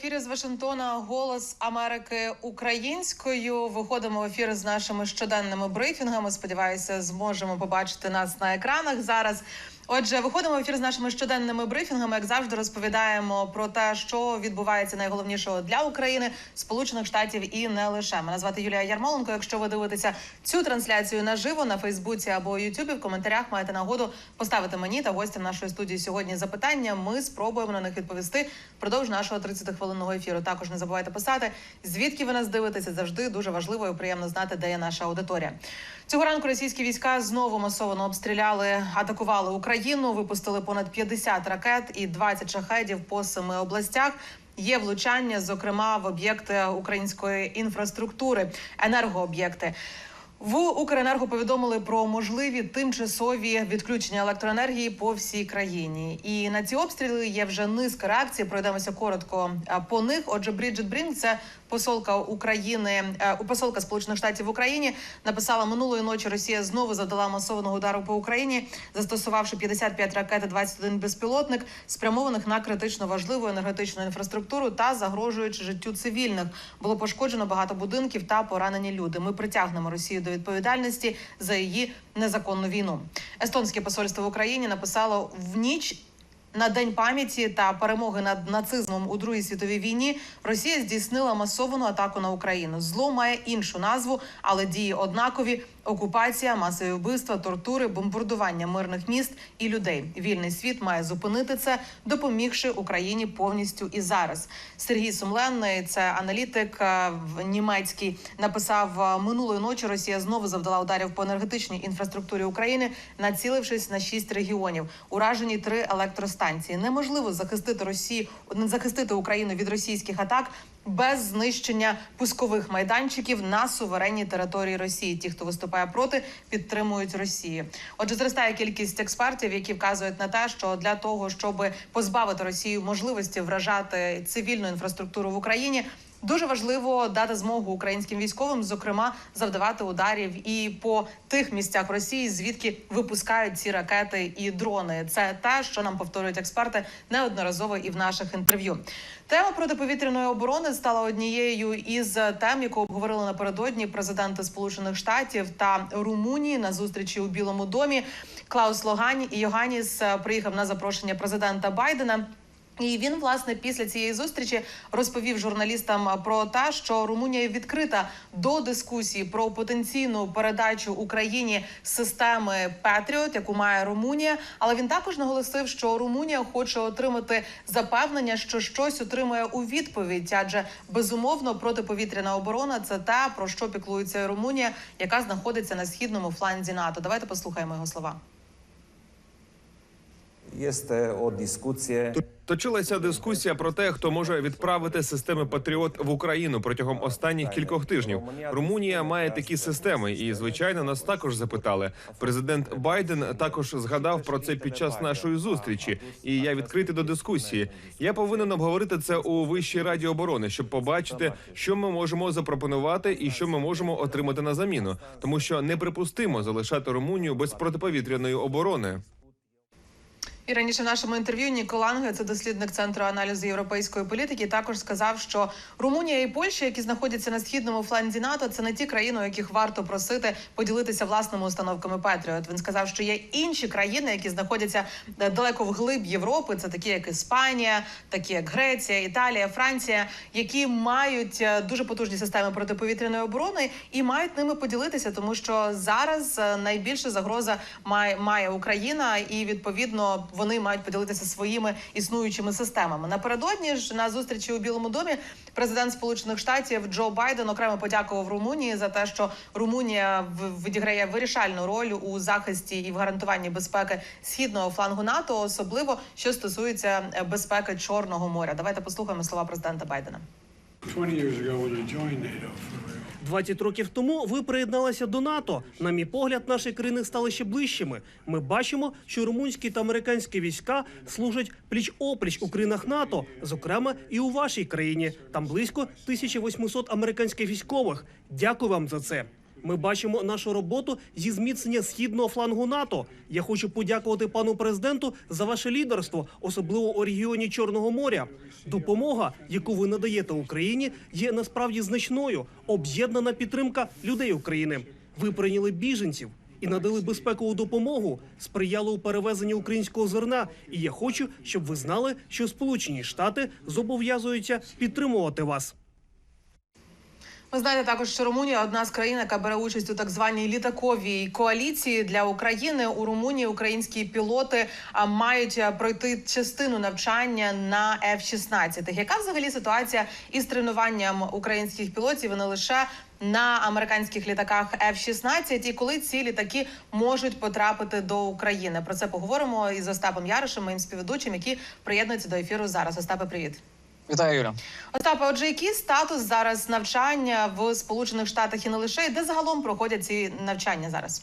ефірі з Вашингтона Голос Америки українською. Виходимо в ефір з нашими щоденними брифінгами. Сподіваюся, зможемо побачити нас на екранах зараз. Отже, виходимо в ефір з нашими щоденними брифінгами. Як завжди, розповідаємо про те, що відбувається найголовнішого для України, Сполучених Штатів і не лише. Мене звати Юлія Ярмоленко. Якщо ви дивитеся цю трансляцію наживо на Фейсбуці або Ютубі, в коментарях маєте нагоду поставити мені та гостям нашої студії сьогодні запитання. Ми спробуємо на них відповісти впродовж нашого 30-хвилинного ефіру. Також не забувайте писати, звідки ви нас дивитеся. Завжди дуже важливо і приємно знати, де є наша аудиторія. Цього ранку російські війська знову масово обстріляли, атакували Україну, випустили понад 50 ракет і 20 шахедів по семи областях. Є влучання, зокрема в об'єкти української інфраструктури, енергооб'єкти. В Укренерго повідомили про можливі тимчасові відключення електроенергії по всій країні. І на ці обстріли є вже низка реакцій. Пройдемося коротко по них. Отже, Бріджит Брінк, це посолка України, е, посолка Сполучених Штатів в Україні, написала минулої ночі. Росія знову завдала масованого удару по Україні, застосувавши 55 ракет і 21 безпілотник, спрямованих на критично важливу енергетичну інфраструктуру та загрожуючи життю цивільних. Було пошкоджено багато будинків та поранені люди. Ми притягнемо Росію до відповідальності за її незаконну війну. Естонське посольство в Україні написало в ніч. На день пам'яті та перемоги над нацизмом у другій світовій війні Росія здійснила масовану атаку на Україну. Зло має іншу назву, але дії однакові: окупація, масові вбивства, тортури, бомбардування мирних міст і людей. Вільний світ має зупинити це, допомігши Україні повністю і зараз. Сергій Сумленний, це аналітик е, в німецький, написав е, минулої ночі. Росія знову завдала ударів по енергетичній інфраструктурі України, націлившись на шість регіонів. Уражені три електростанції. Неможливо захистити Росію, захистити Україну від російських атак. Без знищення пускових майданчиків на суверенній території Росії, ті, хто виступає проти, підтримують Росію. Отже, зростає кількість експертів, які вказують на те, що для того, щоб позбавити Росію можливості вражати цивільну інфраструктуру в Україні. Дуже важливо дати змогу українським військовим, зокрема, завдавати ударів і по тих місцях Росії, звідки випускають ці ракети і дрони. Це те, що нам повторюють експерти неодноразово і в наших інтерв'ю. Тема протиповітряної оборони стала однією із тем, яку обговорили напередодні президенти Сполучених Штатів та Румунії на зустрічі у Білому домі. Клаус Логані і Йоганіс е, приїхав на запрошення президента Байдена. І він власне після цієї зустрічі розповів журналістам про те, що Румунія відкрита до дискусії про потенційну передачу Україні системи Петріот, яку має Румунія. Але він також наголосив, що Румунія хоче отримати запевнення, що щось отримує у відповідь, адже безумовно протиповітряна оборона це те, про що піклується Румунія, яка знаходиться на східному фланзі НАТО. Давайте послухаємо його слова. Este o discuție Точилася дискусія про те, хто може відправити системи Патріот в Україну протягом останніх кількох тижнів. Румунія має такі системи, і звичайно нас також запитали. Президент Байден також згадав про це під час нашої зустрічі, і я відкритий до дискусії. Я повинен обговорити це у вищій раді оборони, щоб побачити, що ми можемо запропонувати і що ми можемо отримати на заміну, тому що неприпустимо залишати Румунію без протиповітряної оборони. І раніше в нашому інтерв'ю Ніко Ланге, це дослідник центру аналізу європейської політики, також сказав, що Румунія і Польща, які знаходяться на східному фланзі НАТО, це не ті країни, у яких варто просити поділитися власними установками Петріот. Він сказав, що є інші країни, які знаходяться е, далеко вглиб Європи. Це такі, як Іспанія, такі як Греція, Італія, Франція, які мають е, дуже потужні системи протиповітряної оборони і мають ними поділитися, тому що зараз е, найбільша загроза має, має Україна, і відповідно вони мають поділитися своїми існуючими системами. Напередодні ж на зустрічі у Білому домі президент Сполучених Штатів Джо Байден окремо подякував Румунії за те, що Румунія відіграє вирішальну роль у захисті і в гарантуванні безпеки східного флангу НАТО, особливо що стосується е, безпеки Чорного моря. Давайте послухаємо слова президента Байдена. 20 years ago when you joined NATO. 20 років тому ви приєдналися до НАТО. На мій погляд, наші країни стали ще ближчими. Ми бачимо, що румунські та американські війська служать пліч опліч у країнах НАТО, зокрема і у вашій країні. Там близько 1800 американських військових. Дякую вам за це. Ми бачимо нашу роботу зі зміцнення східного флангу НАТО. Я хочу подякувати пану президенту за ваше лідерство, особливо у регіоні Чорного моря. Допомога, яку ви надаєте Україні, є насправді значною. Об'єднана підтримка людей України. Ви прийняли біженців і надали безпекову допомогу, сприяли у перевезенні українського зерна. І я хочу, щоб ви знали, що Сполучені Штати зобов'язуються підтримувати вас. Ви знаєте також, що Румунія одна з країн, яка бере участь у так званій літаковій коаліції для України. У Румунії українські пілоти мають пройти частину навчання на F-16. Яка взагалі ситуація із тренуванням українських пілотів не лише на американських літаках F-16? І коли ці літаки можуть потрапити до України? Про це поговоримо із Остапом Яришем, моїм співведучим, який приєднується до ефіру зараз. Остапе, привіт. Вітаю, Юля. Остапа, отже, який статус зараз навчання в Сполучених Штатах і не лише і де загалом проходять ці навчання зараз?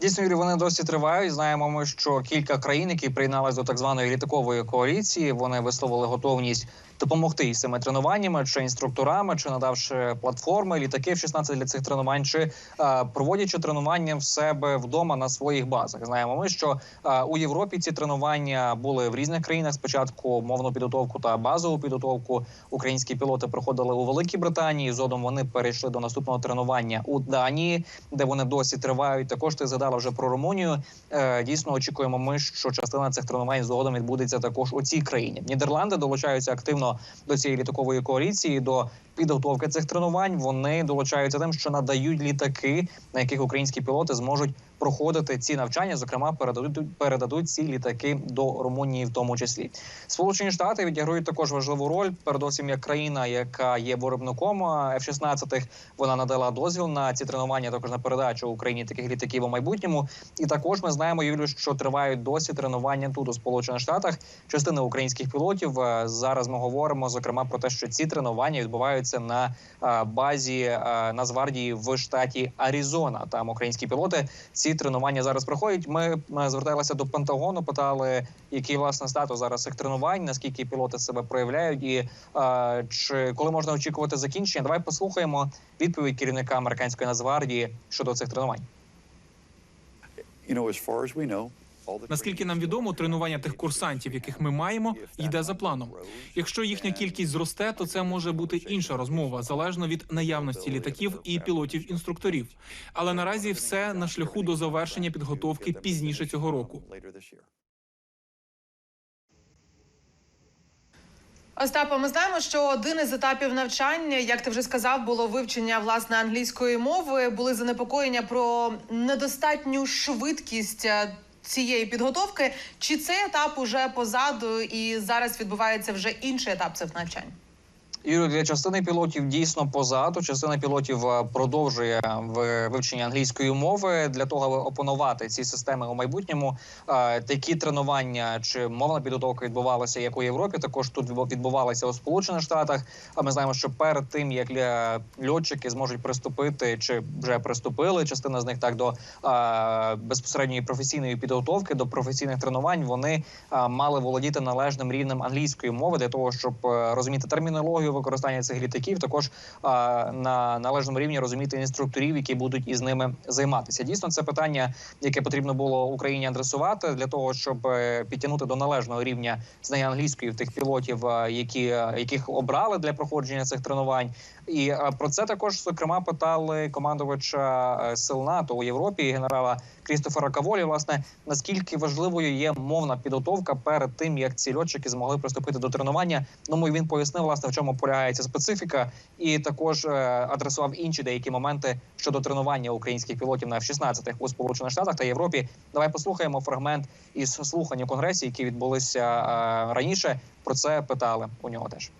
Дійсно, Юрій, вони досі тривають. Знаємо ми, що кілька країн, які приєдналися до так званої літакової коаліції, вони висловили готовність допомогти із цими тренуваннями, чи інструкторами, чи надавши платформи, літаки в 16 для цих тренувань, чи е, проводячи тренування в себе вдома на своїх базах. Знаємо ми, що е, у Європі ці тренування були в різних країнах. Спочатку мовну підготовку та базову підготовку українські пілоти проходили у Великій Британії. Згодом вони перейшли до наступного тренування у Данії, де вони досі тривають. Також ти згадала вже про Румунію. Е, дійсно очікуємо ми, що частина цих тренувань згодом відбудеться також у цій країні. Нідерланди долучаються активно до цієї літакової коаліції. до Підготовки цих тренувань вони долучаються тим, що надають літаки, на яких українські пілоти зможуть проходити ці навчання. Зокрема, передадуть передадуть ці літаки до Румунії, в тому числі. Сполучені Штати відіграють також важливу роль. Передовсім як країна, яка є виробником F-16, вона надала дозвіл на ці тренування, також на передачу Україні таких літаків у майбутньому. І також ми знаємо, Юлю, що тривають досі тренування тут у Сполучених Штатах. Частина українських пілотів Е, зараз ми говоримо зокрема про те, що ці тренування відбуваються на е, базі е, Нацгвардії в штаті Аризона. Там українські пілоти ці тренування зараз проходять. Ми е, зверталися до Пентагону, питали, який власне статус зараз цих тренувань, наскільки пілоти себе проявляють, і чи коли можна очікувати закінчення. Давай послухаємо відповідь керівника американської Нацгвардії щодо цих тренувань. You know, as far as we know, Наскільки нам відомо, тренування тих курсантів, яких ми маємо, йде за планом. Якщо їхня кількість зросте, то це може бути інша розмова, залежно від наявності літаків і пілотів-інструкторів. Але наразі все на шляху до завершення підготовки пізніше цього року. Остапа, ми знаємо, що один із етапів навчання, як ти вже сказав, було вивчення власне англійської мови. Були занепокоєння про недостатню швидкість е, цієї підготовки. Чи цей етап уже позаду і зараз відбувається вже інший етап цих навчань? Юрій, для частини пілотів дійсно позаду. Частина пілотів е, продовжує в- вивчення англійської мови для того, аби опанувати ці системи у майбутньому. Е, Такі тренування чи мовна підготовка відбувалася як у Європі. Також тут відбу- відбувалися у Сполучених Штатах. А ми знаємо, що перед тим як е, льотчики зможуть приступити чи вже приступили, частина з них так до е, безпосередньої професійної підготовки, до професійних тренувань. Вони е, мали володіти належним рівнем англійської мови для того, щоб е, розуміти термінологію використання цих літаків, також на належному рівні розуміти інструкторів, які будуть із ними займатися. Дійсно, це питання, яке потрібно було Україні адресувати для того, щоб е, підтягнути до належного рівня знання англійської в тих пілотів, е, які е, яких обрали для проходження цих тренувань. І е, про це також зокрема питали командувача е, сил НАТО у Європі, генерала Крістофера Каволі. Власне, наскільки важливою є мовна підготовка перед тим, як ці льотчики змогли приступити до тренування. Ну і він пояснив, власне, в чому полягається специфіка, і також е, адресував інші деякі моменти щодо тренування українських пілотів на F-16 у Сполучених Штатах та Європі. Давай послухаємо фрагмент із слухань у конгресі, які відбулися раніше. Про це питали у нього теж.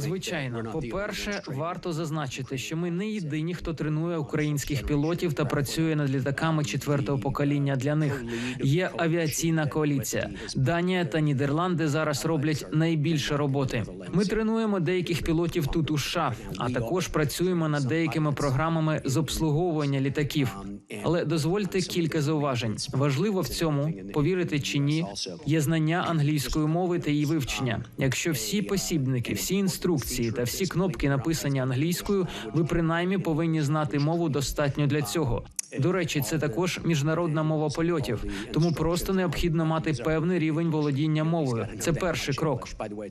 Звичайно, only по-перше, варто зазначити, що ми не єдині, хто тренує українських пілотів та працює над літаками четвертого покоління. Для них є авіаційна коаліція. Данія та Нідерланди зараз роблять найбільше роботи. Ми тренуємо деяких пілотів тут у США, а також працюємо над деякими програмами з обслуговування літаків. Але дозвольте кілька зауважень. Важливо в цьому повірити чи ні, є знання англійської мови та її вивчення. Якщо всі посібники, всі інструкції та всі кнопки написані англійською, ви принаймні повинні знати мову достатньо для цього. До речі, це також міжнародна мова польотів, тому просто необхідно мати певний рівень володіння мовою. Це перший крок.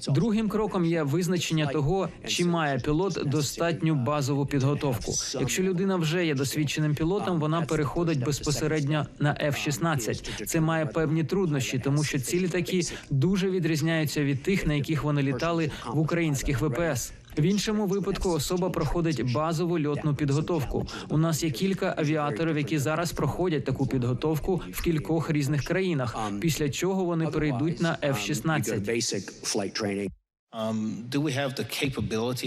Другим кроком є визначення того, чи має пілот достатню базову підготовку. Якщо людина вже є досвідченим пілотом, вона переходить безпосередньо на F-16. Це має певні труднощі, тому що ці літаки дуже відрізняються від тих, на яких вони літали в українських ВПС. В іншому випадку особа проходить базову льотну підготовку. У нас є кілька авіаторів, які зараз проходять таку підготовку в кількох різних країнах. Після чого вони перейдуть на F-16.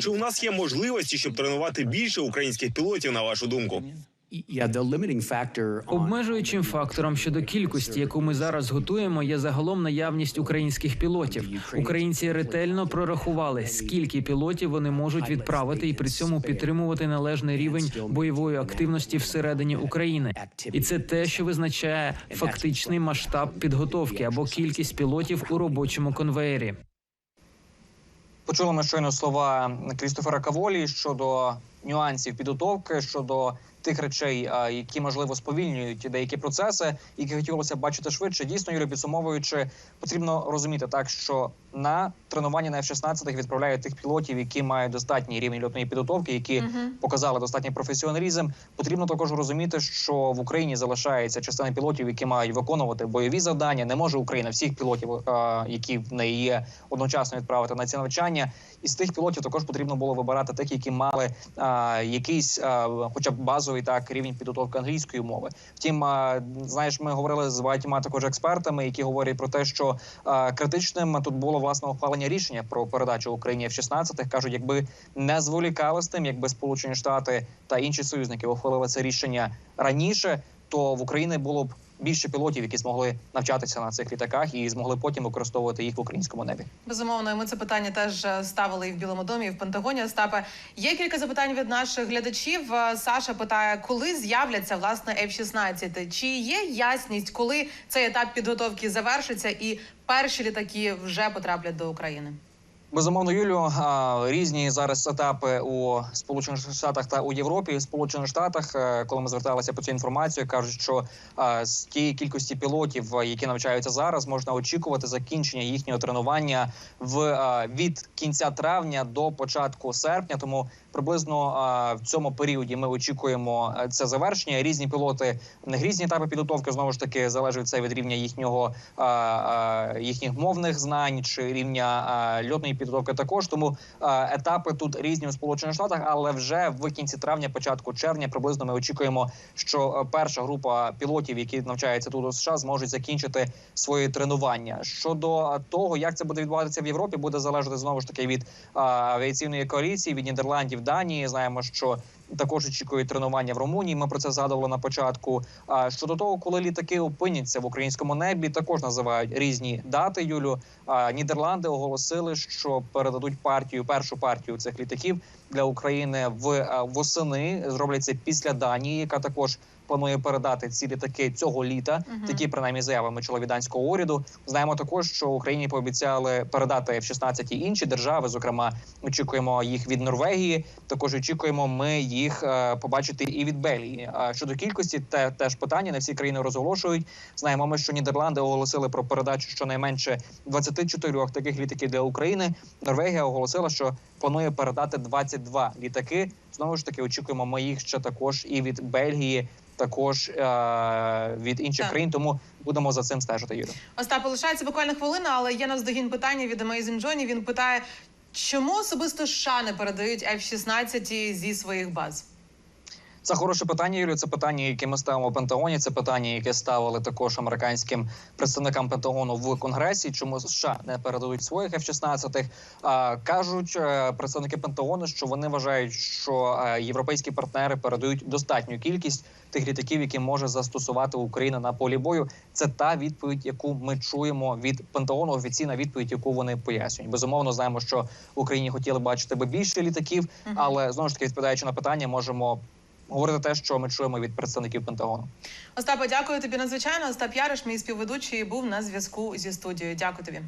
Чи у нас є можливості, щоб тренувати більше українських пілотів, на вашу думку? Обмежуючим фактором щодо кількості, яку ми зараз готуємо, є загалом наявність українських пілотів. Українці ретельно прорахували, скільки пілотів вони можуть відправити і при цьому підтримувати належний рівень бойової активності всередині України. І це те, що визначає фактичний масштаб підготовки або кількість пілотів у робочому конвеєрі. Почули ми щойно слова Крістофера Каволі щодо нюансів підготовки, щодо тих речей, які можливо сповільнюють деякі процеси, які хотілося б бачити швидше. Дійсно, Юрій, підсумовуючи, потрібно розуміти так, що на тренування на F-16 відправляють тих пілотів, які мають достатній рівень льотної підготовки, які показали достатній професіоналізм. Потрібно також розуміти, що в Україні залишається частина пілотів, які мають виконувати бойові завдання. Не може Україна всіх пілотів, які в неї є, одночасно відправити на ці навчання. Із тих пілотів також потрібно було вибирати тих, які мали а, якийсь, а, хоча б базовий так рівень підготовки англійської мови. Втім, а, знаєш, ми говорили з багатьма також експертами, які говорять про те, що а, критичним тут було власне ухвалення рішення про передачу Україні F-16. кажуть, якби не зволікали з тим, якби Сполучені Штати та інші союзники ухвалили це рішення раніше, то в Україні було б більше пілотів, які змогли навчатися на цих літаках і змогли потім використовувати їх в українському небі. Безумовно, і ми це питання теж е, ставили і в Білому домі, і в Пентагоні. Остапе, є кілька запитань від наших глядачів. Е, Саша питає, коли з'являться власне F-16? Чи є ясність, коли цей етап підготовки завершиться, і перші літаки вже потраплять до України? Безумовно, Юлю різні зараз етапи у Сполучених Штатах та у Європі. В Сполучених Штатах, е, коли ми зверталися по цю інформацію, кажуть, що з тієї кількості пілотів, е, які навчаються зараз, можна очікувати закінчення їхнього тренування в від кінця травня до початку серпня. Тому приблизно в цьому періоді ми очікуємо е, це завершення. Різні пілоти різні етапи підготовки знову ж таки залежить це від рівня їхнього їхніх мовних знань чи рівня льотної підготовки. Також тому етапи тут різні у сполучених штатах, але вже в кінці травня, початку червня, приблизно ми очікуємо, що е, перша група пілотів, які навчаються тут у США, зможуть закінчити свої тренування. Щодо е, того, як це буде відбуватися в Європі, буде залежати знову ж таки від авіаційної коаліції, від Нідерландів, Данії. Знаємо, що також очікують тренування в Румунії. Ми про це згадували на початку. А щодо того, коли літаки опиняться в українському небі, також називають різні дати. Юлю Нідерланди оголосили, що передадуть партію, першу партію цих літаків для України в восени. Зроблять це після Данії, яка також. Планує передати ці літаки цього літа. Такі принаймні заяви ми чули від данського уряду. Знаємо також, що Україні пообіцяли передати F-16 і інші держави. Зокрема, очікуємо їх від Норвегії. Також очікуємо ми їх е, побачити і від Бельгії. А щодо кількості, те теж питання не всі країни розголошують. Знаємо, ми що Нідерланди оголосили про передачу щонайменше 24 таких літаків для України. Норвегія оголосила, що планує передати 22 літаки. Знову ж таки, очікуємо ми їх ще також і від Бельгії. Також е- від інших Так. країн, тому будемо за цим стежити. Юлю. Остап, лишається буквально хвилина, але є наздогін питання від Amazing Johnny. Він питає, чому особисто США не передають F-16 зі своїх баз? Це хороше питання, Юлію. Це питання, яке ми ставимо в Пентагоні. Це питання, яке ставили також американським представникам Пентагону в Конгресі. Чому США не передадуть своїх F-16? Кажуть е, представники Пентагону, що вони вважають, що е, європейські партнери передають достатню кількість тих літаків, які може застосувати Україна на полі бою. Це та відповідь, яку ми чуємо від Пентагону. Офіційна відповідь, яку вони пояснюють. Безумовно, знаємо, що в Україні хотіли бачити би більше літаків, але знову ж таки відповідаючи на питання, можемо говорити те, що ми чуємо від представників Пентагону. Остапе, дякую тобі надзвичайно. Остап Яриш, мій співведучий, був на зв'язку зі студією. Дякую тобі.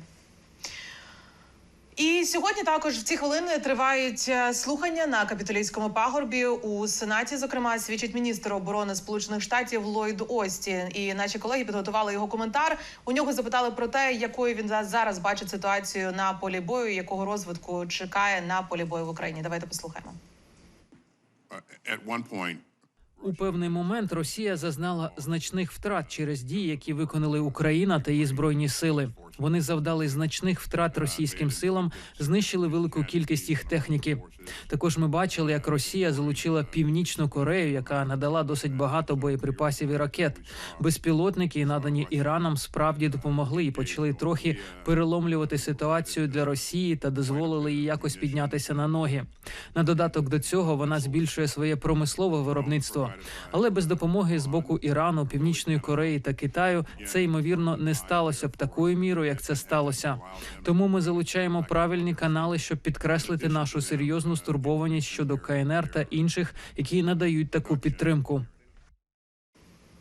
І сьогодні також в ці хвилини тривають е, слухання на капітолійському пагорбі у сенаті. Зокрема, свідчить міністр оборони Сполучених Штатів Ллойд Остін. І наші колеги підготували його коментар. У нього запитали про те, якою він за- зараз бачить ситуацію на полі бою, якого розвитку чекає на полі бою в Україні. Давайте послухаємо. У певний момент Росія зазнала значних втрат через дії, які виконали Україна та її збройні сили. Вони завдали значних втрат російським силам, знищили велику кількість їх техніки. Також ми бачили, як Росія залучила північну Корею, яка надала досить багато боєприпасів і ракет. Безпілотники, надані Іраном, справді допомогли і почали трохи переломлювати ситуацію для Росії та дозволили їй якось піднятися на ноги. На додаток до цього вона збільшує своє промислове виробництво, але без допомоги з боку Ірану, Північної Кореї та Китаю це ймовірно не сталося б такою мірою, як це сталося. Тому ми залучаємо правильні канали, щоб підкреслити нашу серйозну стурбованість щодо КНР та інших, які надають таку підтримку.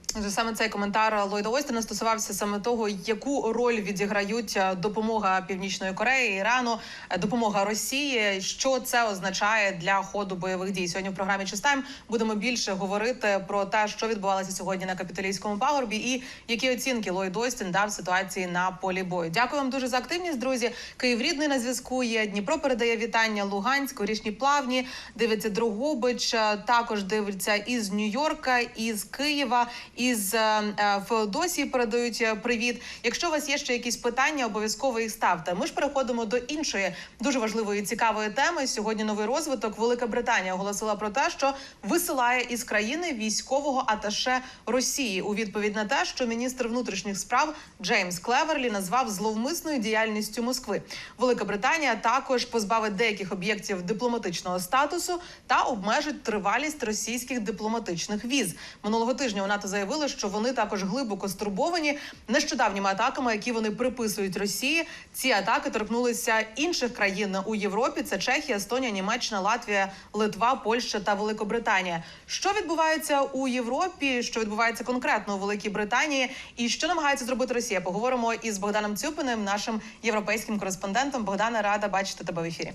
Саме цей коментар Ллойда Остіна стосувався саме того, яку роль відіграють е, допомога Північної Кореї, Ірану, е, допомога Росії. Що це означає для ходу бойових дій? Сьогодні в програмі «Чистайм» будемо більше говорити про те, що відбувалося сьогодні на капітолійському пагорбі, і які оцінки Ллойд Остін дав ситуації на полі бою. Дякую вам дуже за активність, друзі. Київ рідний на зв'язку. Є Дніпро передає вітання Луганськ, Горішні Плавні. Дивиться Другобич. е, Також дивиться із Нью-Йорка, із Києва, із е, е, Феодосії передають е, привіт. Якщо у вас є ще якісь питання, обов'язково їх ставте. Ми ж переходимо до іншої дуже важливої цікавої теми. Сьогодні новий розвиток. Велика Британія оголосила про те, що висилає із країни військового аташе Росії у відповідь на те, що міністр внутрішніх справ Джеймс Клеверлі назвав зловмисною діяльністю Москви. Велика Британія також позбавить деяких об'єктів дипломатичного статусу та обмежить тривалість російських дипломатичних віз. Минулого тижня у НАТО заявили, що вони також глибоко стурбовані нещодавніми атаками, які вони приписують Росії. Ці атаки торкнулися інших країн у Європі: це Чехія, Естонія, Німеччина, Латвія, Литва, Польща та Великобританія. Що відбувається у Європі? Що відбувається конкретно у Великій Британії, і що намагається зробити Росія? Поговоримо із Богданом Цюпиним, нашим європейським кореспондентом. Богдане, рада бачити тебе в ефірі.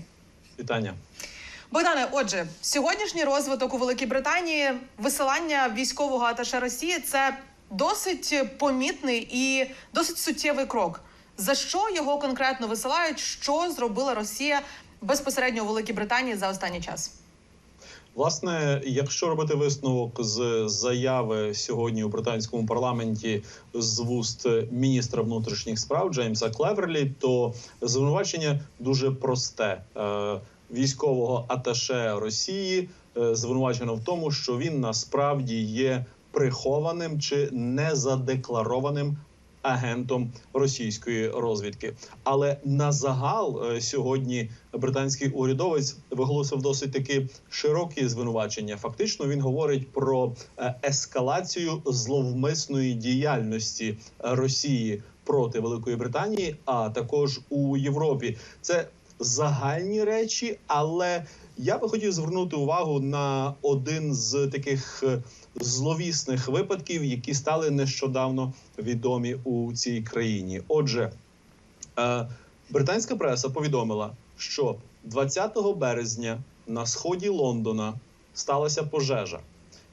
Вітання. Богдане, отже, сьогоднішній розвиток у Великій Британії, висилання військового аташе Росії це досить помітний і досить суттєвий крок. За що його конкретно висилають? Що зробила Росія безпосередньо у Великій Британії за останній час? Власне, якщо робити висновок з заяви сьогодні у британському парламенті з вуст міністра внутрішніх справ Джеймса Клеверлі, то звинувачення дуже просте. Військового аташе Росії е, звинувачено в тому, що він насправді є прихованим чи незадекларованим агентом російської розвідки. Але на загал е, сьогодні британський урядовець виголосив досить таки широкі звинувачення. Фактично він говорить про е, ескалацію зловмисної діяльності Росії проти Великої Британії, а також у Європі. Це загальні речі, але я би хотів звернути увагу на один з таких е, зловісних випадків, які стали нещодавно відомі у цій країні. Отже, е, британська преса повідомила, що 20 березня на сході Лондона сталася пожежа,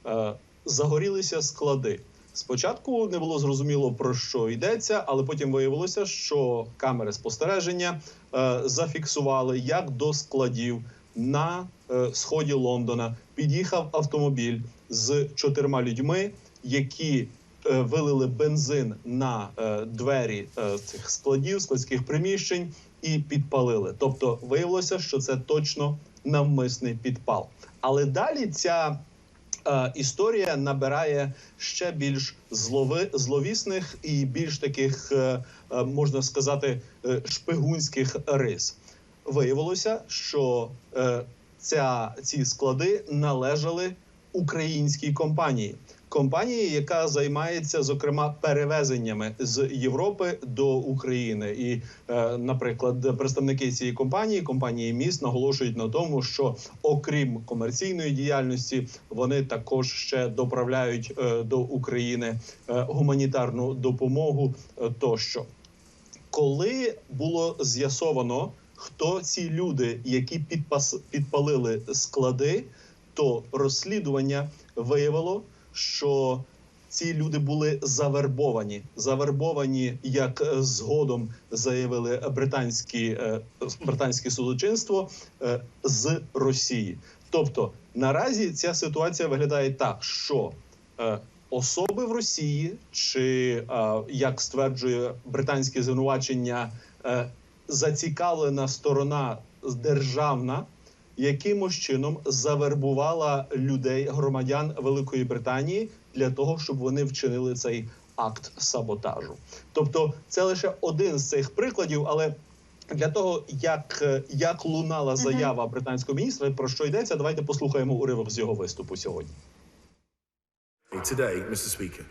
Е, загорілися склади. Спочатку не було зрозуміло про що йдеться, але потім виявилося, що камери спостереження е, зафіксували, як до складів на е, сході Лондона під'їхав автомобіль з чотирма людьми, які е, вилили бензин на е, двері е, цих складів, складських приміщень і підпалили. Тобто виявилося, що це точно навмисний підпал. Але далі ця історія набирає ще більш злови, зловісних і більш таких, е, е, можна сказати, е, шпигунських рис. Виявилося, що е, ця, ці склади належали українській компанії. Компанії, яка займається зокрема перевезеннями з Європи до України, і, е, наприклад, представники цієї компанії, компанії міст, наголошують на тому, що окрім комерційної діяльності, вони також ще доправляють е, до України е, гуманітарну допомогу тощо. Коли було з'ясовано, хто ці люди, які підпас підпалили склади, то розслідування виявило, що ці люди були завербовані. Завербовані, як е, згодом заявили британські е, британське судочинство е, з Росії. Тобто наразі ця ситуація виглядає так, що особи в Росії, чи як стверджує британське звинувачення, зацікавлена сторона державна. Якимось чином завербувала людей, громадян Великої Британії для того, щоб вони вчинили цей акт саботажу. Тобто, це лише один з цих прикладів, але для того, як, як лунала заява британського міністра, про що йдеться, давайте послухаємо уривок з його виступу сьогодні. Today, Mr. Speaker,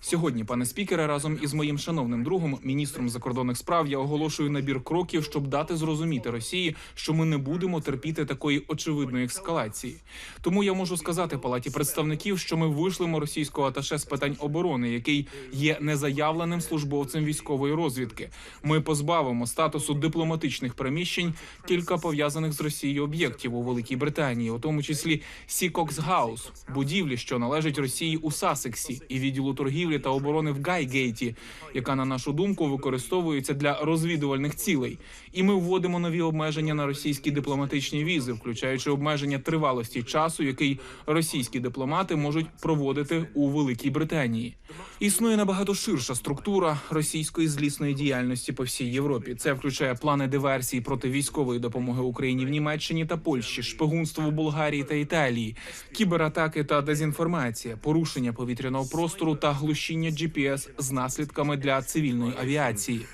Сьогодні, пане спікере, разом із моїм шановним другом, міністром закордонних справ, я оголошую набір кроків, щоб дати зрозуміти Росії, що ми не будемо терпіти такої очевидної ескалації. Тому я можу сказати палаті представників, що ми вишлемо російського аташе з питань оборони, який є незаявленим службовцем військової розвідки. Ми позбавимо статусу дипломатичних приміщень кілька пов'язаних з Росією об'єктів у Великій Британії, у тому числі Сікокс Гаус, будівлі, що належать Росії у Сасексі, і відділу торгівлі та оборони в Гайгейті, яка на нашу думку використовується для розвідувальних цілей. І ми вводимо нові обмеження на російські дипломатичні візи, включаючи обмеження тривалості часу, який російські дипломати можуть проводити у Великій Британії. Існує набагато ширша структура російської злісної діяльності по всій Європі. Це включає плани диверсій проти військової допомоги Україні в Німеччині та Польщі, шпигунство в Болгарії та Італії, кібератаки та дезінформація, порушення повітряного простору та глушіння GPS з наслідками для цивільної авіації.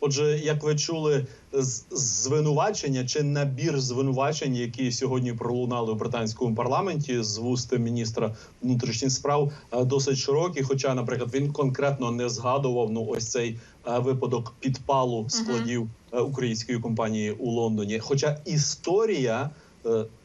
Отже, як ви чули, звинувачення чи набір звинувачень, які сьогодні пролунали у британському парламенті з вуст міністра внутрішніх справ, е, досить широкі. Хоча, наприклад, він конкретно не згадував ну ось цей е, випадок підпалу складів е, української компанії у Лондоні. Хоча історія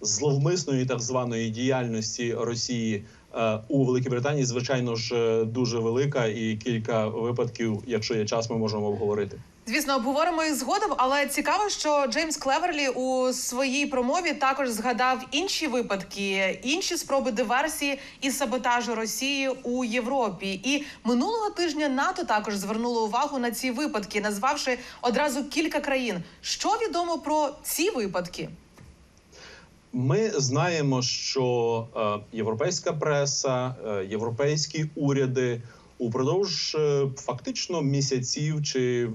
зловмисної так званої діяльності Росії. е, У Великій Британії, звичайно ж, е, дуже велика, і кілька випадків, якщо є час, ми можемо обговорити. Звісно, обговоримо їх згодом, але цікаво, що Джеймс Клеверлі у своїй промові також згадав інші випадки, інші спроби диверсії і саботажу Росії у Європі. І минулого тижня НАТО також звернуло увагу на ці випадки, назвавши одразу кілька країн. Що відомо про ці випадки? Ми знаємо, що е, європейська преса, е, європейські уряди упродовж е, фактично місяців, чи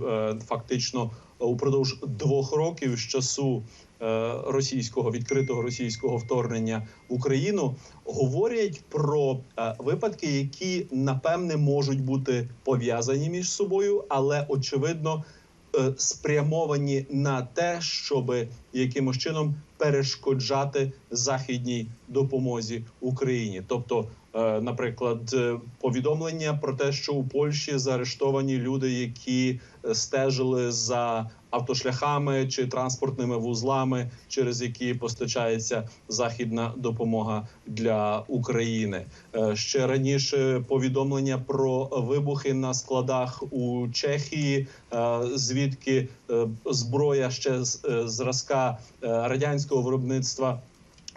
фактично упродовж двох років з часу російського відкритого російського вторгнення в Україну говорять про випадки, які напевне можуть бути пов'язані між собою, але очевидно спрямовані на те, щоб якимось чином перешкоджати західній допомозі Україні. Тобто, наприклад, е, повідомлення про те, що у Польщі заарештовані люди, які е, стежили за автошляхами чи транспортними вузлами, через які постачається західна допомога для України. Е, Ще раніше повідомлення про вибухи на складах у Чехії, е, звідки е, зброя ще е, зразка е, радянського виробництва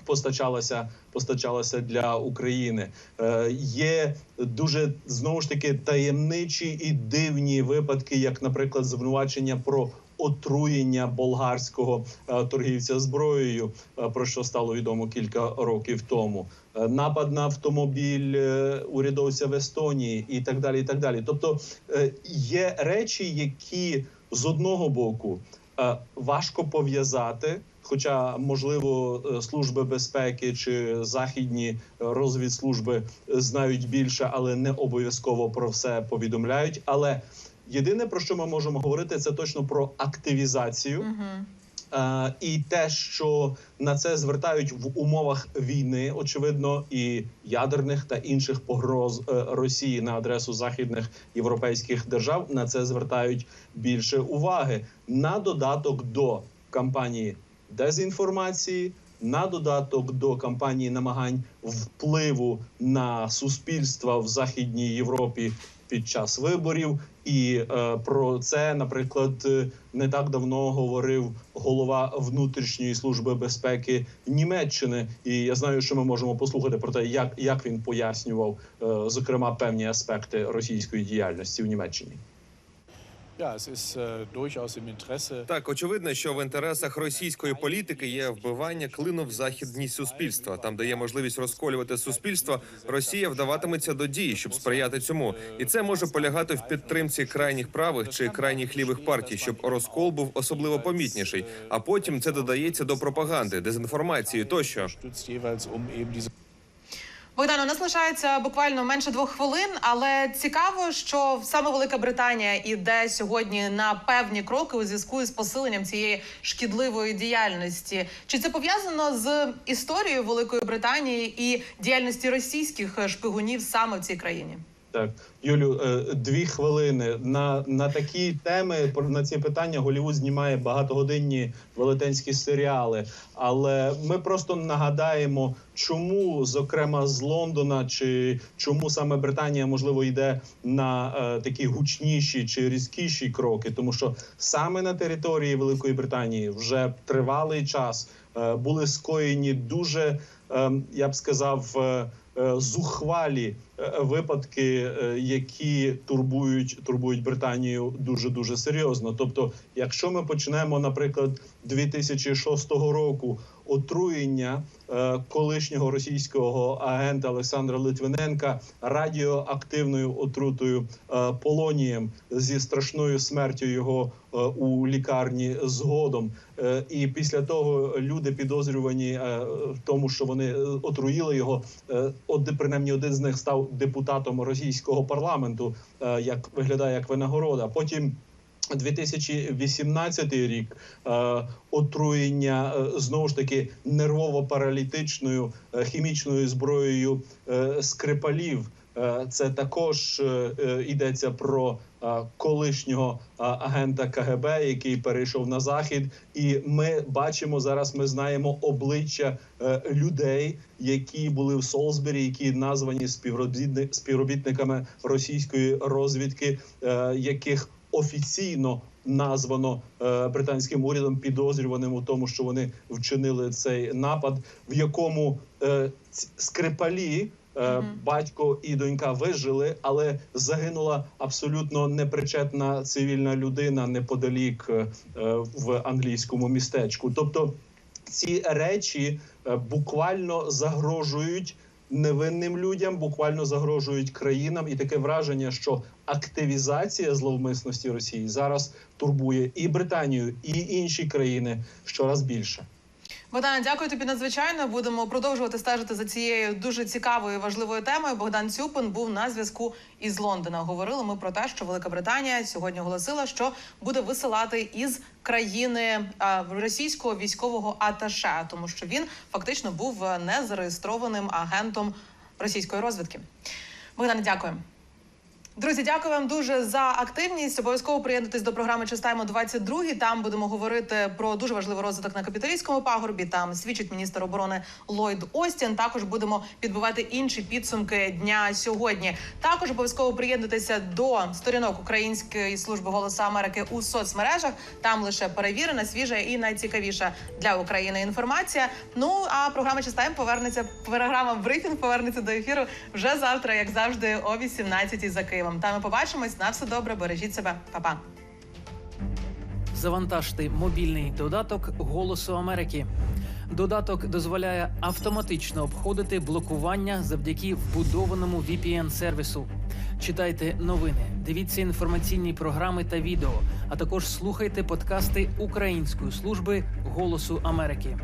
постачалася постачалася для України. Е, є дуже знову ж таки таємничі і дивні випадки, як, наприклад, звинувачення про. Отруєння болгарського е, торгівця зброєю, е, про що стало відомо кілька років тому, напад на автомобіль урядовця в Естонії, і так далі. І так далі. Тобто є речі, які з одного боку важко пов'язати. Хоча, можливо, е, служби безпеки чи західні е, розвідслужби е, знають більше, але не обов'язково про все повідомляють. Але єдине про що ми можемо говорити, це точно про активізацію. Е, і те, що на це звертають в умовах війни, очевидно, і ядерних та інших погроз е, Росії на адресу західних європейських держав, на це звертають більше уваги на додаток до кампанії дезінформації, на додаток до кампанії намагань впливу на суспільства в Західній Європі під час виборів. І е, про це, наприклад, не так давно говорив голова внутрішньої служби безпеки Німеччини. І я знаю, що ми можемо послухати про те, як, як він пояснював, е, зокрема, певні аспекти російської діяльності в Німеччині. Так, очевидно, що в інтересах російської політики є вбивання клину в західні суспільства. Там, де є можливість розколювати суспільство, Росія вдаватиметься до дії, щоб сприяти цьому, і це може полягати в підтримці крайніх правих чи крайніх лівих партій, щоб розкол був особливо помітніший. А потім це додається до пропаганди, дезінформації тощо. Богдан, у нас лишається буквально менше двох хвилин, але цікаво, що саме Велика Британія іде сьогодні на певні кроки у зв'язку з посиленням цієї шкідливої діяльності. Чи це пов'язано з історією Великої Британії і діяльності російських шпигунів саме в цій країні? Так, Юлю, е, дві хвилини на, на такі теми на ці питання Голівуд знімає багатогодинні велетенські серіали. Але ми просто нагадаємо, чому, зокрема, з Лондона, чи чому саме Британія можливо йде на е, такі гучніші чи різкіші кроки, тому що саме на території Великої Британії вже тривалий час е, були скоєні дуже, е, я б сказав. е, Зухвалі е, випадки, е, які турбують турбують Британію дуже дуже серйозно. Тобто, якщо ми почнемо, наприклад, 2006 року отруєння е, колишнього російського агента Олександра Литвиненка радіоактивною отрутою е, полонієм зі страшною смертю його е, у лікарні згодом. І після того люди підозрювані в тому, що вони отруїли його. От принаймні один з них став депутатом російського парламенту, як виглядає як винагорода. Потім 2018 рік е, отруєння е, знову ж таки нервово-паралітичною е, хімічною зброєю скрипалів. Це також йдеться про колишнього агента КГБ, який перейшов на захід, і ми бачимо зараз. Ми знаємо обличчя людей, які були в Солсбері, які названі співробітни- співробітниками російської розвідки, яких офіційно названо е, британським урядом підозрюваним у тому, що вони вчинили цей напад, в якому е, скрипалі. е, Батько і донька вижили, але загинула абсолютно непричетна цивільна людина неподалік в англійському містечку. Тобто ці речі буквально загрожують невинним людям, буквально загрожують країнам, і таке враження, що активізація зловмисності Росії зараз турбує і Британію, і інші країни щораз більше. Богдане, дякую тобі надзвичайно. Будемо продовжувати стежити за цією дуже цікавою і важливою темою. Богдан Цюпин був на зв'язку із Лондона. Говорили ми про те, що Велика Британія сьогодні оголосила, що буде висилати із країни російського військового аташе, тому що він фактично був е, незареєстрованим агентом російської розвідки. Богдане, дякую. Друзі, дякую вам дуже за активність. Обов'язково приєднуйтесь до програми Чистаємо 22 Там будемо говорити про дуже важливий розвиток на капіталістському пагорбі. Там свідчить міністр оборони Ллойд Остін. Також будемо підбивати інші підсумки дня сьогодні. Також обов'язково приєднуйтеся до сторінок Української служби голосу Америки у соцмережах. Там лише перевірена, свіжа і найцікавіша для України інформація. Ну а програма Чистаємо повернеться. Програма брифінг повернеться до ефіру вже завтра, як завжди, о 18 за Києвом. Там ми побачимось. На все добре, бережіть себе, Па-па. Завантажте мобільний додаток Голосу Америки. Додаток дозволяє автоматично обходити блокування завдяки вбудованому VPN-сервісу. Читайте новини, дивіться інформаційні програми та відео, а також слухайте подкасти Української служби Голосу Америки.